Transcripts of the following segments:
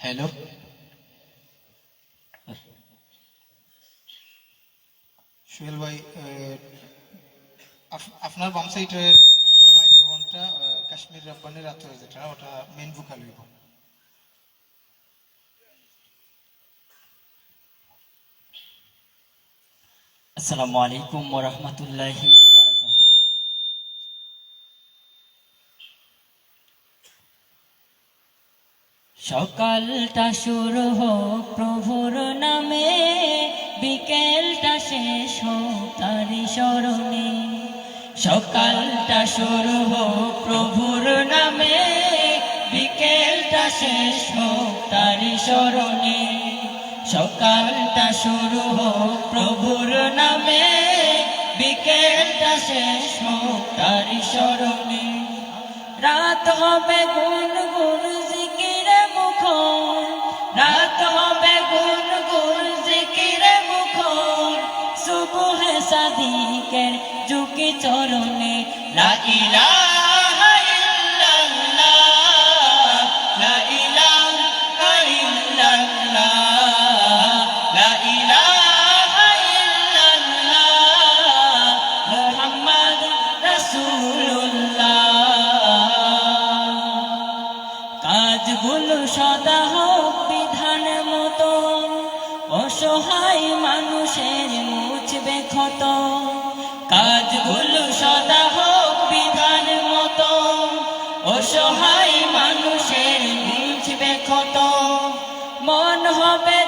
Hello Sohel ভাই আপনার বাম সাইডের মাইক্রোফোনটা কাশ্মীর রব্বানের রাত্রে যেটা ওটা মেন ভোকাল হইব আসসালামু আলাইকুম ওরহমতুল্লাহি সকালটা শুরু হোক প্রভুর নামে, বিকেলটা শেষ হোক তারি স্মরণে। সকালটা শুরু হোক প্রভুর নামে, বিকেলটা শেষ হোক তারি স্মরণে। সকালটা শুরু হোক প্রভুর নামে, বিকেলটা শেষ হোক তারি স্মরণে। রাত হবে গুন গুন সাদিকের ঝুঁকি চরণে কাজগুলো সদা হোক বিধান মতো অসহায় মানুষের ক্ষত। কাজগুলো সদা হোক বিধান মতো। অসহায় মানুষের বুঝবে ক্ষত মন হবে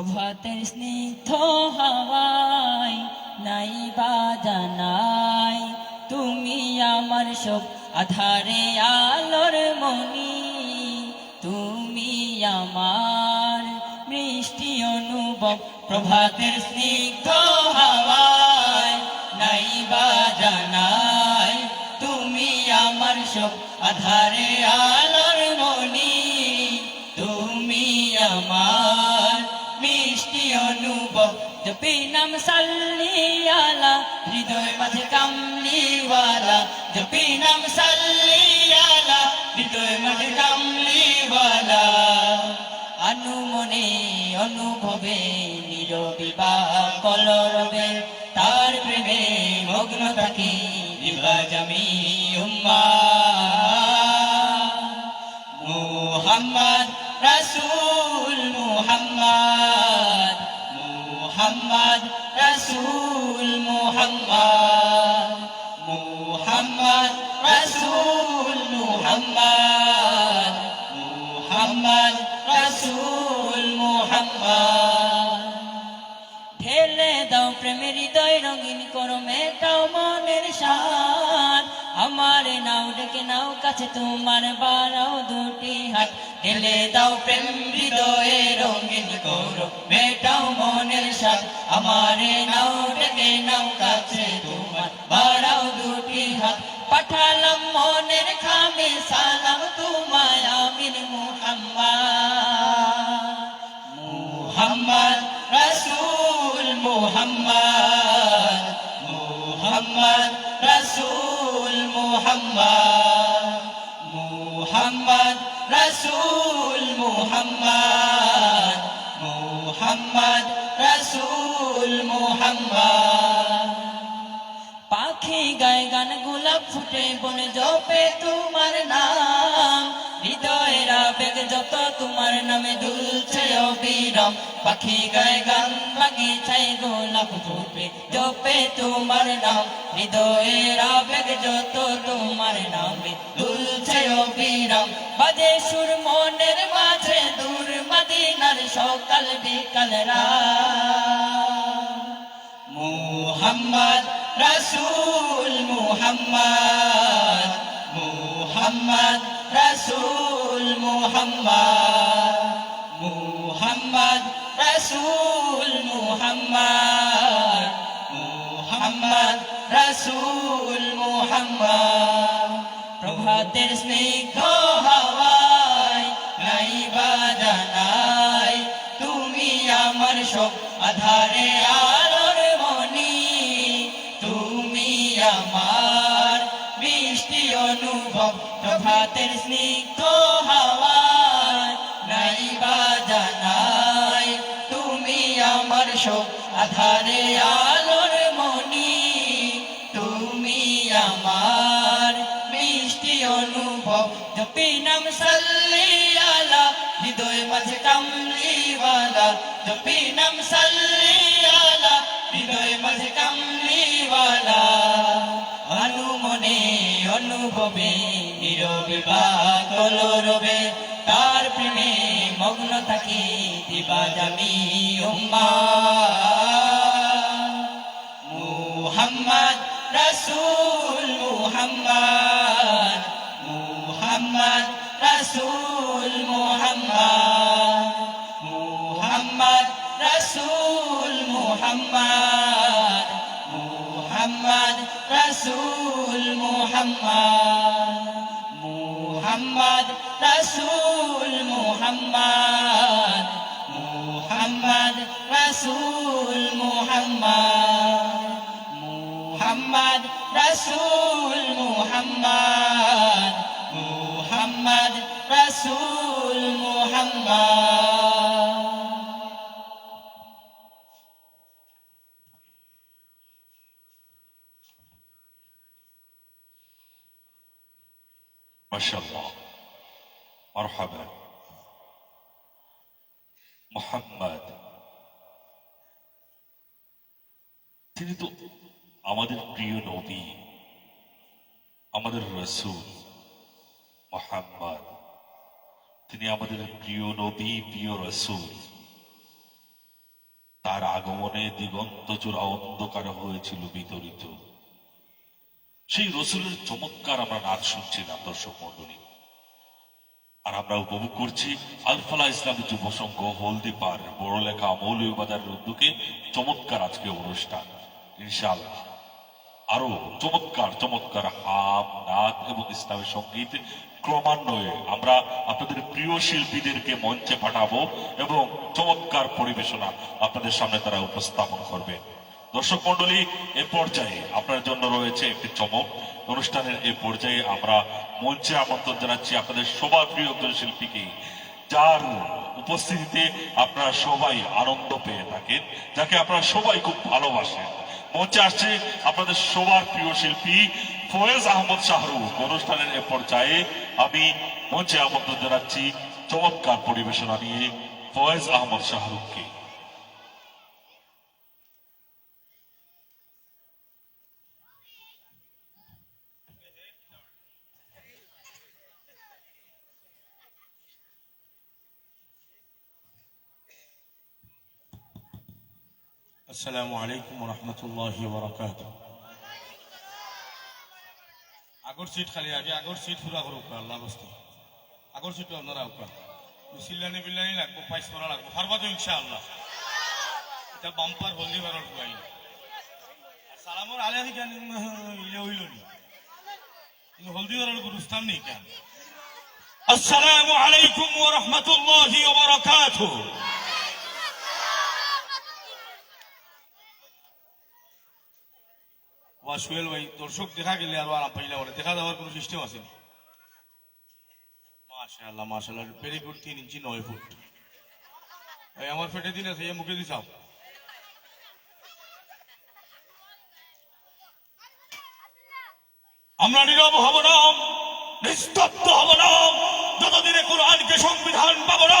প্রভাতের স্নিগ্ধ হাওয়ায়, নাই বা জানাই তুমি আমার সব আধারে আলোর মনি তুমি আমার মিষ্টি অনুভব, প্রভাতের স্নিগ্ধ হাওয়ায়, নাই বা জানাই তুমি আমার সব আধারে আলোর মনি নাম সাল্লিয়ালা, হৃদয় মাঝে কামলিওয়ালা। জপি নাম সাল্লিয়ালা, হৃদয় মাঝে কামলিওয়ালা। অনুমনে অনুভবে নীরবিবা কলরবে, তার প্রেমে মগ্ন থাকি দিবা জামি উম্মা। মুহাম্মদ রাসূল মুহাম্মদ। মুহাম্মদ, রাসূল মুহাম্মদ। মুহাম্মদ, রাসূল মুহাম্মদ। মুহাম্মদ, রাসূল মুহাম্মদ। ঢেলে দাও প্রেমের হৃদয়, রঙিন করো, মেটাও মনের সার আমার নাও, ডেকে নাও, কাছে তোমার বাড়াও দুটি হাত। ঢেলে দাও প্রেম হৃদয়ে রঙিন করো মেটাও মনের সার আমার নাও, ডেকে নাও কাছে তোমার, বাড়াও দুটি হাত। পাঠালাম মনের খামে সালাম তোমায়, আমিন মুহাম্মদ। মুহাম্মদ, রসুল মুহাম্মদ। মুহাম্মদ রসুল মুহাম্মদ মুহাম্মদ রসুল মুহাম্মদ। পাখি গায়ে গান গোলাপ ফুটে, বনে জপে তোমার নাম। হৃদয়ের আবেগ যত তোমার নামে দুলছে অবিরাম। পাখি গায়ে গান বাগিচায় গোলাপ ফুটে, জপে তোমার নাম। হৃদয়ের আবেগ যত তোমার নামে দুলছে অবিরাম। বাজে সুর মনের মাঝে দূর মদিনার সকাল বিকাল মুহাম্মদ রসুল, মুহাম্মদ মুহাম্মদ রসুল, মুহাম্মদ মুহাম্মদ রসুল, মুহাম্মদ মুহাম্মদ রসুল, মুহাম্মদ। প্রভাতের স্নিগ্ধ স্নিগ্ধ হাওয়ায়, নাই বাজানাই তুমি আমার সব আধারে আলোর মনি তুমি আমার মিষ্টি অনুভব জপি নাম সাল্লিয়ালা, হৃদয় মাঝে কামলিওয়ালা। জপি নাম সাল্লিয়ালা, হৃদয় মাঝে কামলিওয়ালা। অনুমনে অনুভবে নীরবে বা কলরবে তার প্রেমে মগ্ন থাকি দিবা জামি উম্মা। মুহাম্মদ রসুল, মুহাম্মদ মুহাম্মদ রসুল, মুহাম্মদ মুহাম্মদ রসুল, মুহাম্মদ মুহাম্মদ রসুল, মুহাম্মদ। মুহাম্মদ রসুল মুহাম্মদ মুহাম্মদ রসুল মুহাম্মদ মুহাম্মদ রসুল মুহাম্মদ মুহাম্মদ রসুল মুহাম্মদ। মোহাম্মদ। তিনি তো আমাদের প্রিয় নবী, আমাদের রসুল মোহাম্মদ। তিনি আমাদের প্রিয় নবী, প্রিয় রসুল। তার আগমনে দিগন্ত চূড়া অন্ধকার হয়েছিল বিতরিত। সেই রসুলের চমৎকার আমরা নাচ শুনছিলাম দর্শক মন্ডলী আর আমরা উপভোগ করছি আলফালা ইসলামী যুব সংঘ, হলদি পার বড় লেখা মৌলবাজারের উদ্যোগে চমৎকার আজকে অনুষ্ঠান। ইনশাআল্লাহ। আরও চমৎকার চমৎকার হাম, নাচ এবং ইসলামী সংগীত ক্রমান্বয়ে আমরা আপনাদের প্রিয় শিল্পীদেরকে মঞ্চে পাঠাবো এবং চমৎকার পরিবেশনা আপনাদের সামনে তারা উপস্থাপন করবে। দর্শক মন্ডলী এ পর্যায়ে আপনার জন্য রয়েছে একটি চমক। অনুষ্ঠানের এ পর্যায়ে আমরা মঞ্চে আমন্ত্রণ জানাচ্ছি আপনাদের সবার প্রিয় একজন শিল্পীকে, যার উপস্থিতিতে আপনারা সবাই আনন্দ পেয়ে থাকেন, যাকে আপনারা সবাই খুব ভালোবাসেন। মঞ্চে আসছে আপনাদের সবার প্রিয় শিল্পী ফয়েজ আহমদ শাহরুখ। অনুষ্ঠানের এ পর্যায়ে আমি মঞ্চে আমন্ত্রণ জানাচ্ছি চমৎকার পরিবেশনা নিয়ে ফয়েজ আহমদ শাহরুখকে। আসসালামু আলাইকুম রহমতুল্লাহ বরকাত আগর সিট খালি আগে আগর সিট পুরা করুক আল্লাহ বস্তি। আগর সিটও আপনারা উকা। চিল্লানি বিল্লানি লাগবো, পাইস করা লাগবো পারবা তো ইনশাআল্লাহ। এটা বাম্পার হলদি বারর ফুয়াই সালামর আলে কেন ইলে হইল নি হলদি বারর গুরুস্থান নেই কেন? আসসালামু আলাইকুম ওয়া রাহমাতুল্লাহি ওয়া বারাকাতুহু বা সুয়েল ভাই, দর্শক দেখা গেলে আরও আরাম পাইলে বলে দেখা দেওয়ার কোনো সিস্টেম আছে? মাশাআল্লাহ মাশাআল্লাহ ভেরি গুড তিন ইঞ্চি নয় ফুট। এই আমার পেটে দিন আছে মুখে দিছাও আমরা নীরব হব না, নিস্তব্ধ হব না, যতদিনে কোরআনকে সংবিধান পাবো না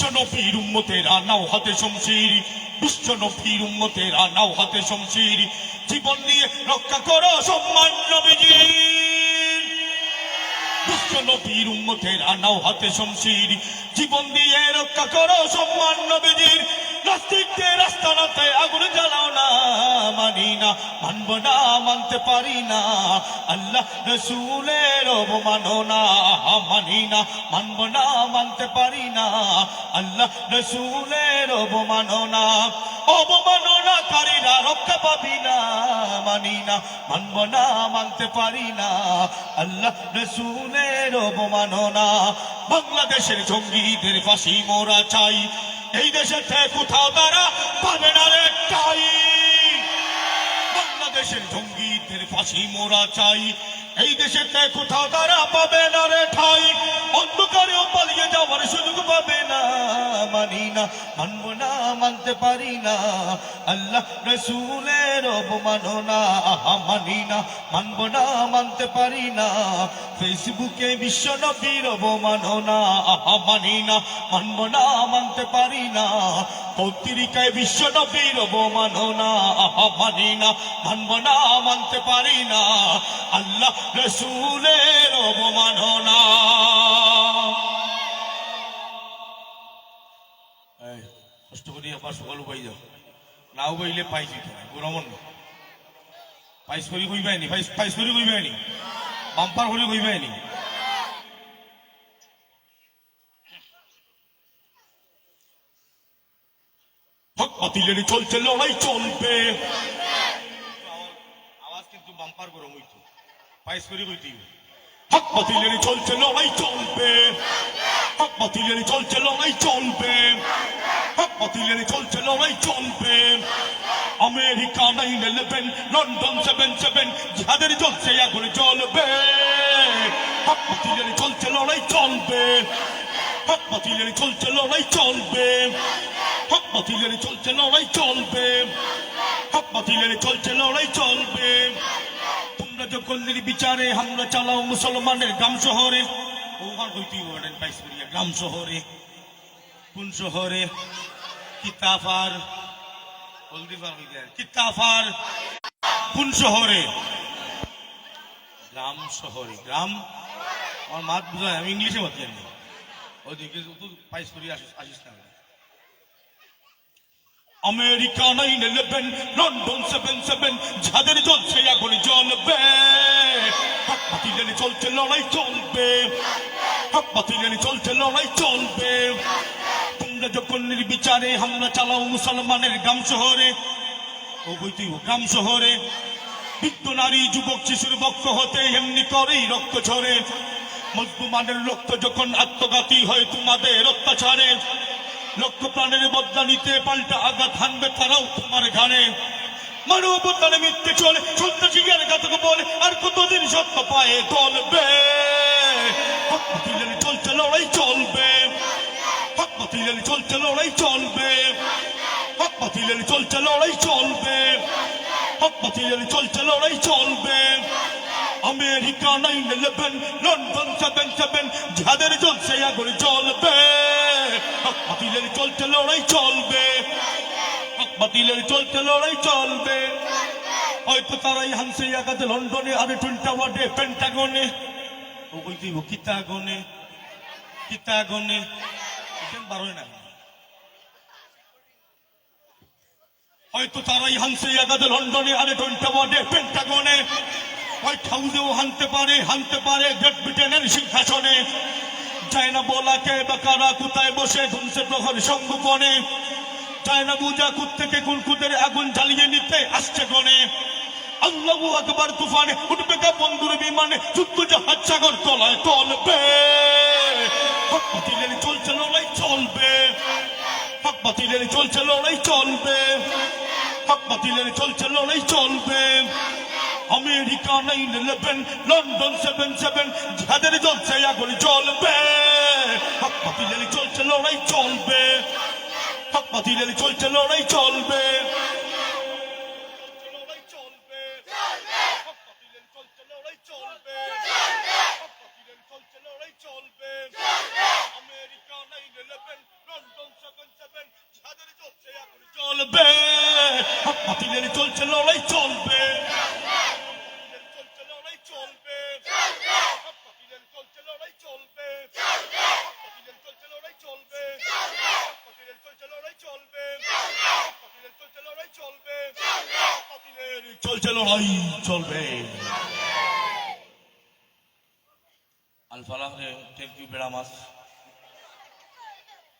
বিশ্ব নবীর উম্মতেরা নাও হাতে শমশির। বিশ্ব নবীর নাও হাতে শমশির। জীবন দিয়ে রক্ষা করো সম্মান নবীজির। বিশ্ব নবীর উম্মতেরা নাও হাতে শমশির। জীবন দিয়ে রক্ষা করো সম্মান নবীজির। নাস্তিকদের রাস্তানাতে আগুন জ্বালাও না, মানি না, মানব না, মানতে পারি না। আল্লাহ রসুলের অবমাননা মানি না, মানব না, মানতে পারি না। আল্লাহ রসুলের অবমাননা অবমাননাকারীরা রক্ষা পাবি না, মানি না, মানব না, মানতে পারি না। আল্লাহ রসুলের অবমাননা বাংলাদেশের জঙ্গিদের ফাঁসি মোরা চাই। এই দেশে কোথাও তারা, পাবে না রে টাই। বাংলাদেশের জঙ্গিদের ফাঁসি মোরা চাই। এই দেশে কোথাও তারা, পাবে না রে ঠাই। অন্ধকারেও পালিয়ে যাওয়ার সুযোগ পাবে না, মানি না, মানব না, মানতে পারি না। আল্লাহ রসুলের অবমাননা মানি না, মানব না, মানতে পারি না। ফেসবুকে বিশ্ব নবীর অবমাননা মানি না, মানব না, মানতে পারি না। পত্রিকায় বিশ্ব নবীর অবমাননা মানি না, মানব না, মানতে পারি না। আল্লাহ রসুলের অবমাননা আবার সকাল উপাই যাও। না উপাইলে পাইছি তো গোরমন পাইস করি কইবাইনি পাইস পাইস করি কইবাইনি বাম্পার করি কইবাইনি হক বাতিলের চলছে লড়াই চলবে। আওয়াজ কিন্তু বাম্পার গরম হইতো পাইস করি কইতে হক বাতিলের চলছে লড়াই চলবে। হক বাতিলের চলছে লড়াই চলবে। বাতিলের চলছে লড়াই চলবে America nine eleven London seven seven যাদের চলছে এখন চলবে বাতিলের চলছে লড়াই চলবে হক বাতিলের চলছে লড়াই চলবে হক বাতিলের চলছে লড়াই চলবে হক বাতিলের চলছে লড়াই চলবে তোমরা যখন বিচারে হামলা চালাও মুসলমানের গ্রাম শহরে ওভার হইতেই বলেন বাইশ গ্রাম শহরে কোন শহরে? কিতাফার কিতাফার কোন শহরে? গ্রাম শহরে। গ্রাম? আমার মাত বুঝায় আমি ইংলিশে মাতি জানি। ওইদিকে তুই পাইস করি, আসিস আসিস না। America nine eleven London seven seven, যাদের চলছে এখন জ্বলবে। হাত বাতিলের চলছে, লড়াই চলবে। হাত বাতিলের চলছে, লড়াই চলবে। তোমরা যখন নির্বিচারে হামলা চালাও মুসলমানের গ্রাম শহরে বইতে গ্রাম শহরে, বৃদ্ধ নারী, যুবক, শিশুর বক্ষ হতে এমনি করেই রক্ত ঝরে। মুসলমানের রক্ত যখন আত্মঘাতী হয় তোমাদের অত্যাচারে, লক্ষ প্রাণের বদলা নিতে পাল্টা আঘাত হানবে তারাও তোমার ঘাড়ে। মানবতারে মিথ্যে চলে সন্ত্রাসী ঘাতক বলে, আর কতদিন সত্য পায়ে চলবে চলছে লড়াই হক বাতিলের চলছে লড়াই চলবে। হক বাতিলের চলছে লড়াই চলবে। হক বাতিলের চলছে লড়াই চলবে। America nine eleven London seven seven যাদের চলছে আগুন চলবে হক বাতিলের চলছে লড়াই চলবে। হক বাতিলের চলছে লড়াই চলবে। হয়তো তারাই হানসে আগাতে লন্ডনে, আরে টুন টাওয়ারে, পেন্টাগনে। ও কইতে কিতাগনে কিতাগনে। এখানে বারোয় না হয়তো তারাই হানসে আগাতে লন্ডনে, আরে টাওয়ারে পেন্টাগনে, হোয়াইট হাউসেও হানতে পারে হানতে পারে গ্রেট ব্রিটেনের সিংহাসনে। চায় না বলাকে, বাকারা কোথায় বসে ধুমসে প্রহর সংগোপনে চায় না বুঝা কুত থেকে কুলকুদের আগুন জ্বালিয়ে নিতে আসছে গনে। আল্লাহু আকবার তুফানে উঠবে কা বন্ধুর বিমানে, যুদ্ধ জাহাজ সাগর তলায় চলবে বাতিলের চলছে লড়াই চলবে। হক বাতিলের চলছে লড়াই চলবে। America nine eleven London seven seven যাদের চলছে আগুন চলবে হক বাতিলের চলছে লড়াই চলবে। হক বাতিলের চলছে লড়াই চলবে লড়াই চলবে হক বাতিলের চলছে লড়াই চলবে হক বাতিলের চলছে লড়াই চলবে America nine eleven London seven seven যাদের চলছে আগুন চলবে হক বাতিলের চলছে লড়াই চলবে চলছে লড়াই চলবে হক বাতিলের চলছে লড়াই চলবে হক বাতিলের চলছে লড়াই চলবে হক বাতিলের চলছে লড়াই চলবে হক বাতিলের চলছে লড়াই চলবে হক বাতিলের চলছে লড়াই, চলবে। আলফালাহ রে থ্যাংক ইউ বেড়া মাছ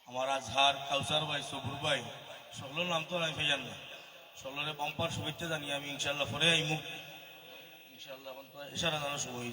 আমার আজহার কাউসার ভাই, সবুর ভাই, সকলের নাম তো আমি ফেজান না। সকলের বাম্পার শুভেচ্ছা জানি আমি ইনশাল্লাহ পরে আইমু। ইনশাল্লাহ এখন তো এসারা জানা শুভ হয়ে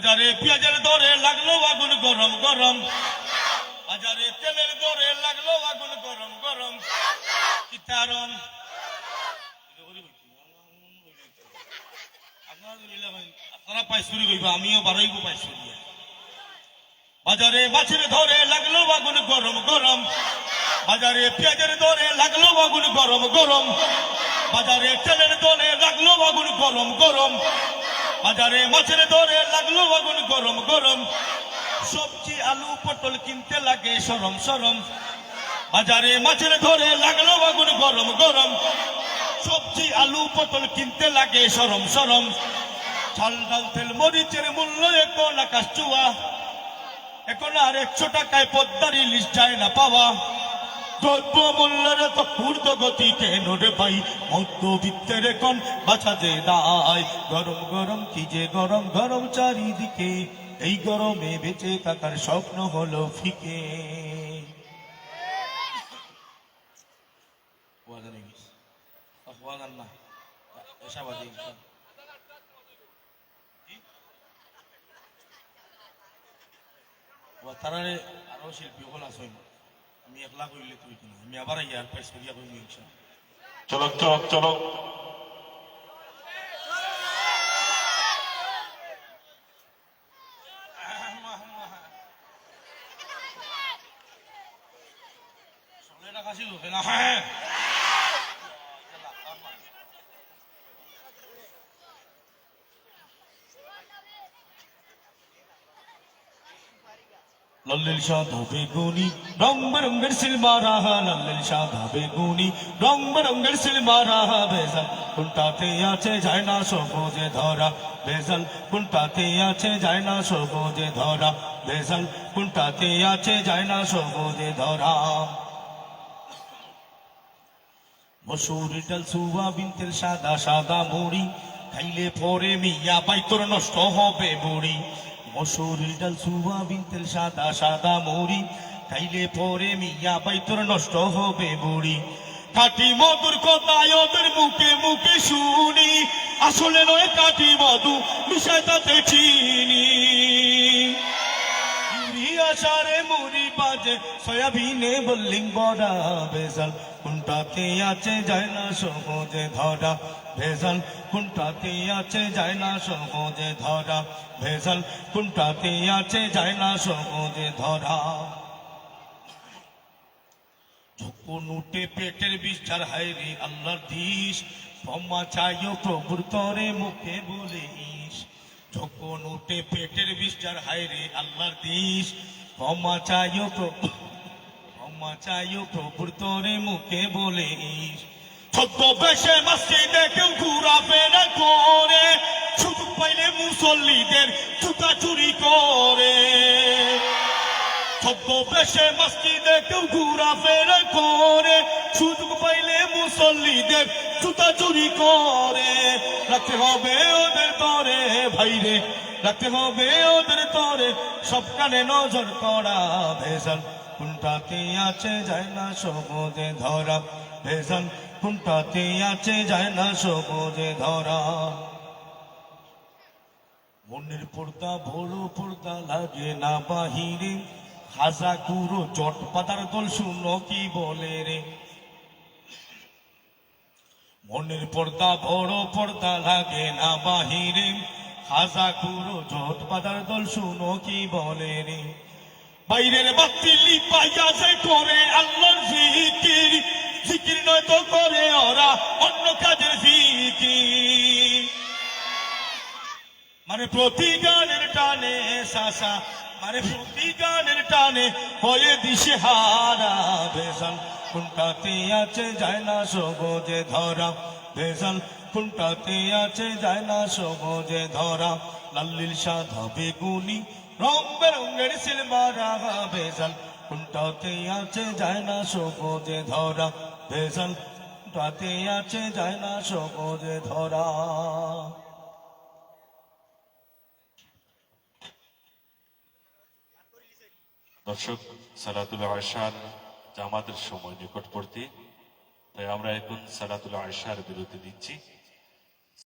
বাজারে পেঁয়াজের দরে লাগল আগুন গরম গরম। বাজারে তেলের দরে লাগল আগুন গরম গরম। কিতারম আপনারা পাইসুরি কইবা, আমিও বারোইব পাইসুরি বাজারে মাছের ধরে লাগল আগুন গরম গরম। বাজারে পেঁয়াজের দরে লাগল আগুন গরম গরম। বাজারে তেলের দরে লাগল আগুন গরম গরম। বাজারে মাছের দরে লাগল আগুন গরম গরম। সবজি, আলু, পটল কিনতে লাগে সরম সরম। বাজারে মাছের ধরে লাগল আগুন গরম গরম। সবজি, আলু, পটল কিনতে লাগে সরম সরম। চাল ডাল, তেল, মরিচের মূল্য এখন আকাশ চুয়া এখন আর একশো টাকায় পদ্মার ইলিশ যায় না পাওয়া। দ্রব্য তো ঊর্ধ্ব গতি কেন রে ভাই? মধ্যবিত্তের কোন বাছা যে দায়। গরম গরম কি যে গরম গরম চারিদিকে। এই গরমে বেঁচে থাকার স্বপ্ন হলো ফিকে। তারারে আরও শিল্পী হল আসইন। আমি একলা কইলে তুই আমি আবার ইয়ার করিয়া কইমি ইনশাআল্লাহ চলক চলক চলক সলেটা কাশি লোকে না হ্যাঁ সাদা বেগুনি, রং বেরঙ্গের সিলমা রাহা লাল্লিল সাদা বেগুনি, রং বেরঙ্গের সিলমা রাহা, বেজাল কোনটাতে আছে যায় না সবুজে ধরা, বেজাল কোনটাতে আছে যায় না সবুজে ধরা, বেজাল কোনটাতে আছে যায় না সবুজে ধরা। মসুর ডাল সুয়াবিন তেল সাদা সাদা মুড়ি, খাইলে পরে মিয়া বাই তোর নষ্ট হবে বুড়ি। মসুর ডাল সুয়াবিন তেল সাদা সাদা মুড়ি খাইলে পরে মিয়া বাই তোর নষ্ট হবে বুড়ি। কাটি মধুর কথায় ওদের মুখে মুখে শুনি। আসলে নয় কাটি মধু মিশায় তাতে চিনি। সারে মুড়ি বাজে, সয়াবিনে বললিং বড়া, ভেজাল কোনটাতে আছে যায় না সহজে ধরা, ভেজাল কোনটাতে আছে যায় না সহজে ধরা, ভেজাল কোনটাতে আছে যায় না সহজে ধরা। যখন উঠে পেটের বিচার হায় রে আল্লাহর দিস ক্ষমা চাইও প্রভুর তরে মুখে বলিস। যখন উঠে পেটের বিচার হায় রে আল্লাহর দিস ক্ষমা চাইও প্রভু, ক্ষমা চাইও প্রভুর তরে মুখে বলিস ছদ্মবেশে মসজিদে কেউ ঘুরা ফেরা করে, সুযোগ পাইলে মুসল্লিদের জুতা চুরি করে। ছদ্মবেশে মসজিদে কেউ ঘুরা ফেরা করে, সুযোগ পাইলে মুসল্লিদের জুতা চুরি করে। রাখতে হবে ওদের তরে ভাইরে রাখতে হবে ওদের তরে, সব কানে নজর করা ভেজাল। কোনটাতে আছে যায় না সহজে ধরা, ভেজাল। কোনটাতে আছে যায় না সহজে ধরা। মনের পর্দা, বড় পর্দা, লাগে না বাহিরে। হাজা কুরো চট পাতার দল শুনো কি বলে রে। মনের পর্দা, বড় পর্দা, লাগে না বাহিরে। হাজা কুরো চট পাতার দল শুনো কি বলে রে বাইরের বাতিলি পাইয়া যে করে আল্লাহর জিকির। জিকির নয় তো করে ওরা অন্য কাজের জিকির। মানে প্রতি গানের টানে শাসা মানে প্রতি গানের টানে হয়ে দিশে হারা ভেজাল। কোনটাতে আছে যায় না সহজে ধরা ভেজাল। কোনটাতে আছে, যায় না সহজে ধরা। লাল্লিল সাদা বেগুনি রং বেরঙ্গের সিলমা রাগা ভেজাল। কোনটাতে আছে, যায় না সহজে ধরা ভেজাল। কোনটাতে আছে, যায় না সহজে ধরা। দর্শক, সালাতুল আয়সার জামাতের সময় নিকটবর্তী। তাই আমরা এখন সালাতুল আয়সার বিরতি দিচ্ছি